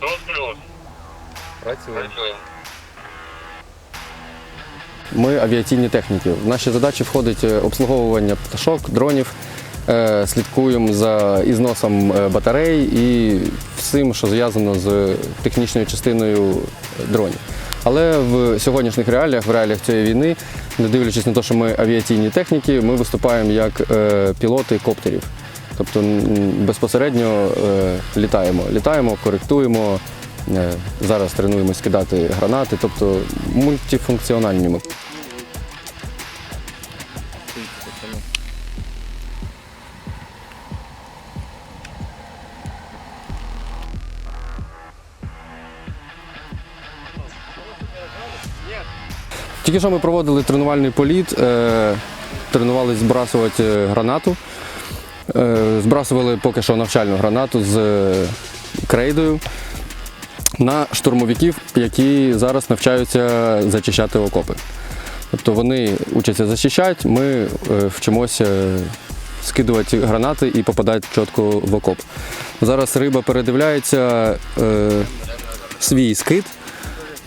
Плюс плюс. Працюємо. Працюємо. Ми авіаційні техніки. В наші задачі входить е, обслуговування пташок, дронів, е, слідкуємо за ізносом е, батарей і всім, що зв'язано з технічною частиною дронів. Але в сьогоднішніх реаліях, в реаліях цієї війни, не дивлячись на те, що ми авіаційні техніки, ми виступаємо як пілоти коптерів. Тобто безпосередньо е, літаємо. Літаємо, коректуємо. е, Зараз тренуємось кидати гранати, тобто мультифункціональні ми. Тільки що ми проводили тренувальний політ, е, тренувалися збрасувати гранату. Е, збрасували поки що навчальну гранату з е, крейдою на штурмовиків, які зараз навчаються зачищати окопи. Тобто вони учаться зачищати, ми е, вчимося скидувати гранати і попадати чітко в окоп. Зараз риба передивляється е, свій скид,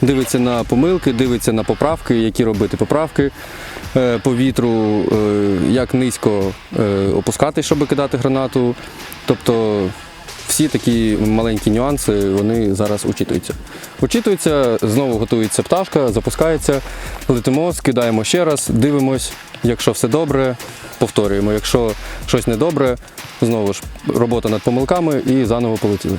дивиться на помилки, дивиться на поправки, які робити поправки е, по вітру, е, як низько е, опускати, щоб кидати гранату. Тобто всі такі маленькі нюанси вони зараз учитуються. Учитуються, знову готується пташка, запускається, летимо, скидаємо ще раз, дивимось. Якщо все добре, повторюємо. Якщо щось недобре, знову ж робота над помилками і заново полетіли.